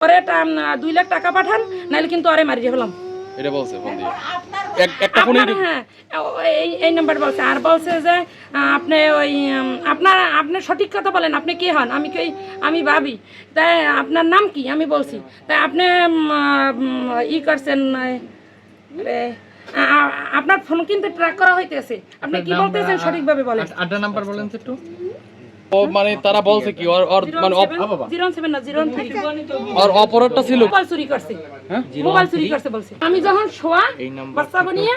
পরে দুই লাখ টাকা পাঠান নাহলে কিন্তু আরে মারিয়ে ফেলাম। এটা বলছে ফোন দিয়ে। একটা ফোনে আপনার হ্যাঁ এই এই নাম্বার বলছে। আর বলছে যে আপনি ওই আপনার আপনি সঠিক কথা বলেন আপনি কে হন? আমি কি আমি ভাবি। তাই আপনার নাম কি? আমি বলছি। তাই আপনি ই করছেন আপনার ফোন কিন্তু ট্র্যাক করা হইতেছে। আপনি কি বলতেছেন সঠিকভাবে বলেন। আড্ডা নাম্বার বলেন একটু। ও মানে তারা বলছে কি ওর ওর মানে ওর অপরাধটা ছিল? মোবাইল চুরি করছে। হ্যাঁ? মোবাইল চুরি করছে বলছে। আমি যখন শোয়া বাচ্চা বানিয়ে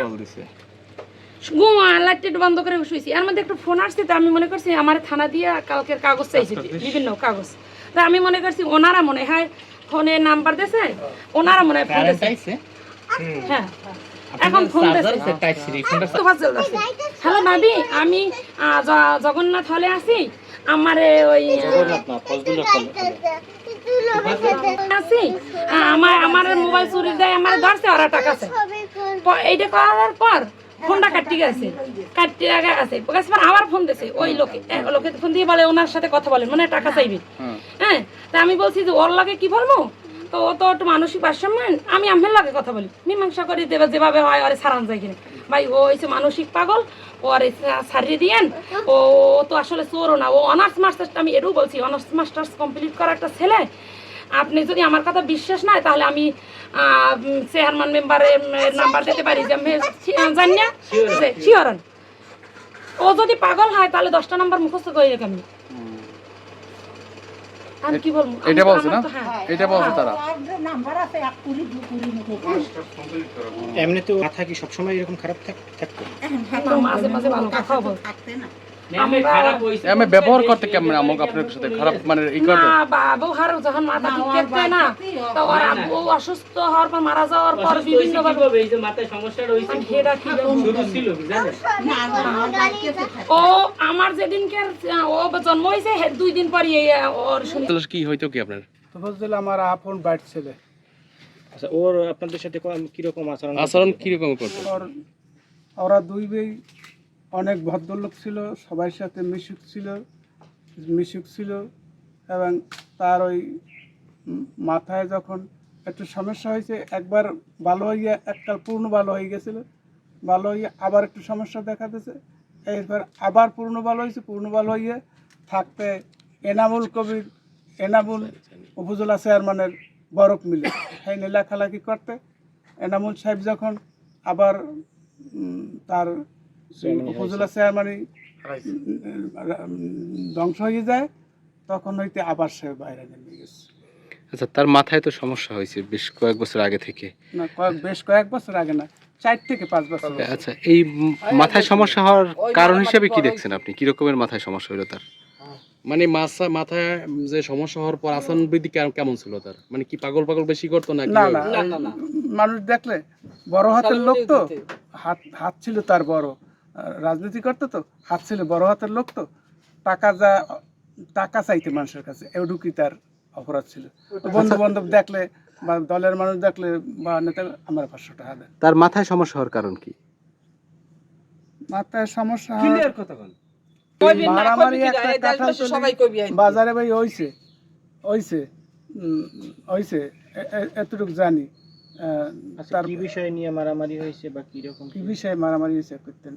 ঘুমা লাইট বন্ধ করে শুয়েছি। এর মধ্যে একটা ফোন আসছে তো আমি মনে করছি আমার থানা দিয়ে কালকের কাগজ চাইছে বিভিন্ন কাগজ। তা আমি মনে করছি ওনারা মনে হয় ফোনে নাম্বার দিয়েছে ওনারা মনে হয় ফোন দিয়েছে। হ্যাঁ। এখন ফোন দিয়েছে। হ্যালো ভাবি আমি জগন্নাথ হলে আছি। আমারে ওই আছি। আমার আমার মোবাইল চুরি দেয় আমার ধরছে ওরা টাকা আছে। এইটা করার পর ফোনটা কাটি গেছে। কাটি গেছে আবার ফোন দিছে ওই লোকে লোকে ফোন দিয়ে বলে ওনার সাথে কথা বলেন মানে টাকা চাইবে। হ্যাঁ? তা আমি বলছি যে ওর লাগে কি বলব? তো ও তো একটু মানসিক ভারসাম্য আমি আমের লাগে কথা বলি। মীমাংসা করে দেবে যেভাবে হয় ওরে সারান যায় কিনা। ভাই ও হয়েছে মানসিক পাগল ও আরে সারিয়ে দিয়েন। ও ও তো আসলে চোরও না। ও অনার্স মাস্টার্স আমি এটাও বলছি অনার্স মাস্টার্স কমপ্লিট করা একটা ছেলে। আপনি যদি আমার কথা বিশ্বাস নাই তাহলে আমি চেয়ারম্যান মেম্বারের নাম্বার দিতে পারি যে আমি জানি না? শিওরন ও যদি পাগল হয় তাহলে দশটা নাম্বার মুখস্থ করে রেখে আমি আমি কি বলব? এটা বলছে না? হ্যাঁ। এটা বলছে তারা। এমনি তো মাথা কি সবসময় এরকম খারাপ থাকতো? মাঝে মাঝে ভালো কথা আমরা আমি ব্যবহার করতে কেমন আমাকে আপনার সাথে খারাপ মানে ই করতে না বাবু হার যখন মাথা ঠিক থাকতে না তো ওর আব্বু অসুস্থ হওয়ার পর মারা যাওয়ার পর বিভিন্ন ভাবে এই যে মাথায় সমস্যাটা হয়েছে হেডা কি? শুরু ছিল জানেন? ও আমার যেদিনকে ও জন্ম হয়েছে হে- দুই দিন পরই এই, ওর শুনি কি হইতো কি আপনার? তফাজ্জল আমার আপন বাইট ছেলে। আচ্ছা ওর আপনাদের সাথে ক- কীরকম আচরণ আচরণ কীরকম করতো? ওর ওরা দুই ভাই অনেক ভদ্রলোক ছিল, সবার সাথে মিশুক ছিল মিশুক ছিল এবং তার ওই মাথায় যখন একটু সমস্যা হয়েছে, একবার ভালো হইয়া এককাল পূর্ণ ভালো হয়ে গেছিল, ভালো হইয়া আবার একটু সমস্যা দেখা দিয়েছে, এরপর আবার পূর্ণ ভালো হয়েছে পূর্ণ ভালো হইয়া থাকতে এনামুল কবির, এনামুল উপজেলা চেয়ারম্যানের বরফ মিলে সেই লেখালেখি করতে। এনামুল সাহেব যখন আবার তার উপজেলা চেয়ারম্যানই ধ্বংস হয়ে যায় তখন হইতে আবার সে বাইরে নেমে গেছে। আচ্ছা তার মাথায় তো সমস্যা হয়েছে বেশ কয়েক বছর আগে থেকে। না কয়েক বেশ কয়েক বছর আগে না চার থেকে পাঁচ বছর আচ্ছা এই মাথায় সমস্যা হওয়ার কারণ হিসেবে কি দেখছেন আপনি? কি রকমের মাথায় সমস্যা হলো তার? মানে মাথা মাথায় যে সমস্যা হওয়ার পর আসন বৃদ্ধি কেমন- কেমন ছিল তার? মানে কি পাগল পাগল বেশি করতো না না না মানুষ দেখলে বড় হাতের লোক তো হাত হাত ছিল তার বড়। রাজনীতি করতো তো হাত ছিল বড় হাতের লোক তো। টাকা যা টাকা চাইতে মানুষের কাছে এটুকুই তার অপরাধ ছিল। বন্ধু বান্ধব দেখলে বা দলের মানুষ দেখলে বা নেতা আমার পাঁচশো টাকা দেন। তার মাথায় সমস্যা হওয়ার কারণ কি? মাথায় সমস্যা মারামারি একটা বাজারে ভাই হইছে হইছে উম, হইছে এতটুকু জানি। তার কি বিষয় নিয়ে মারামারি হয়েছে বা কি? রকম কি বিষয়ে মারামারি হয়েছে করতেন